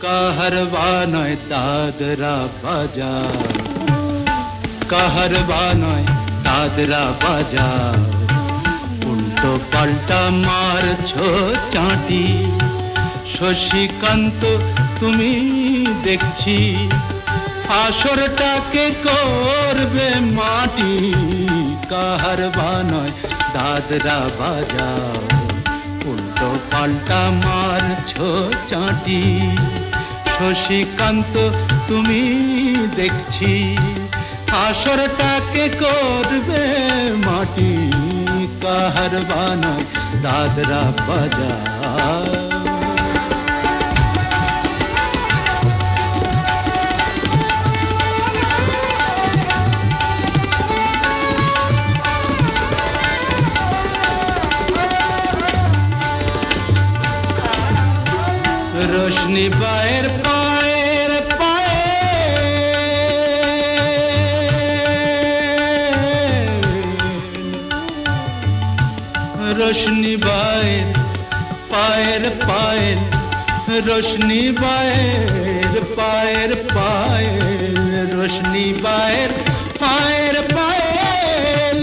কাহারবা নয় দাদরা বাজার কাহারবা নয় দাদরা বাজার উল্টো পাল্টা মারছো চাঁটি। শশীকান্ত, তুমি দেখছি, আসরটাকে করবে মাটি। কাহার বানয় দাদরা বাজাও উল্টো পাল্টা মারছো চাঁটি। শশীকান্ত তুমি দেখছি আসরটাকে করবে মাটি। কাহার বানা দাদরা বাজাও রোশনি বায়ের পায়ের পায়ে। রোশনি বায়ের পায়ের পায়ের, রোশনি বায়ের পায়ের পায়ের, রোশনি বায়ের পায়ের পায়ের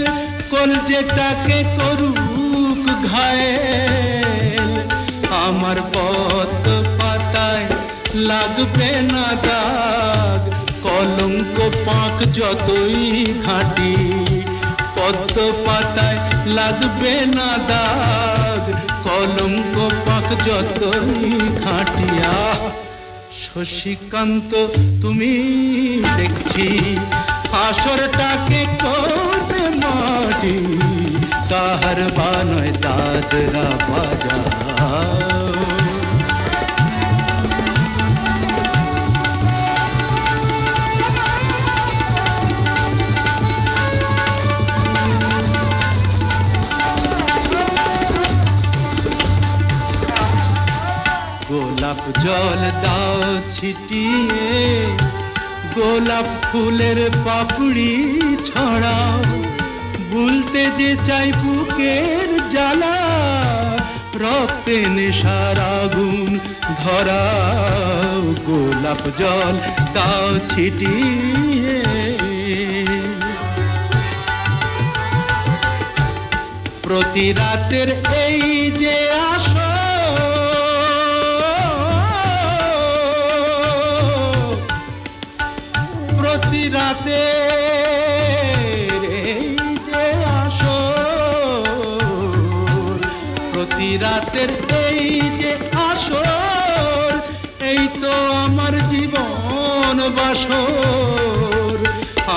কলজেটাকে করুক ঘায়েল। লাগবে না দাগ, কলঙ্ক পাক যতই ঘাটি, পদ্ম পাতায় লাগবে না দাগ, কলঙ্ক পাক যতই ঘাটিয়া শশীকান্ত, তুমি দেখছি আসরটাকে করবে মাটি কাহার বানয় দাদরা বাজা গোলাপ জল দাও ছিটিয়ে, গোলাপ ফুলের পাপড়ি ছড়াও। ভুলতে যে চাই বুকের জ্বালা, রক্তে নেশার আগুন ধরাও। গোলাপ জল দাও ছিটিয়ে। প্রতি রাতের এই প্রতি রাতে। এই যে আসো প্রতি রাতের এই যে আসর, এই তো আমার জীবন বাসর।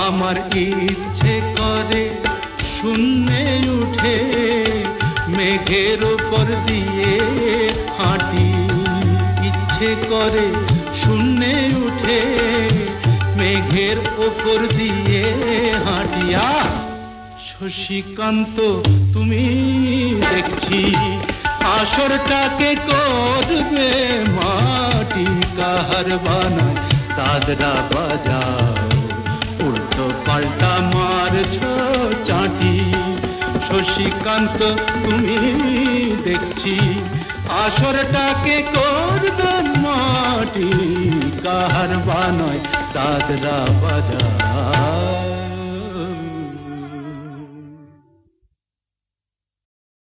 আমার ইচ্ছে করে শূন্যে উঠে মেঘের উপর দিয়ে হাঁটি। ইচ্ছে করে শূন্যে উঠে উপর দিয়ে হাঁটিয়া শশীকান্ত, তুমি দেখছি আসরটাকে করবে মাটি কাহার বানায় দাদরা বাজাও উল্টো পাল্টা মারছ চাটি। শশীকান্ত, তুমি দেখছি আসরটাকে করবে মাটি কাহার বানয় দাদরা বাজার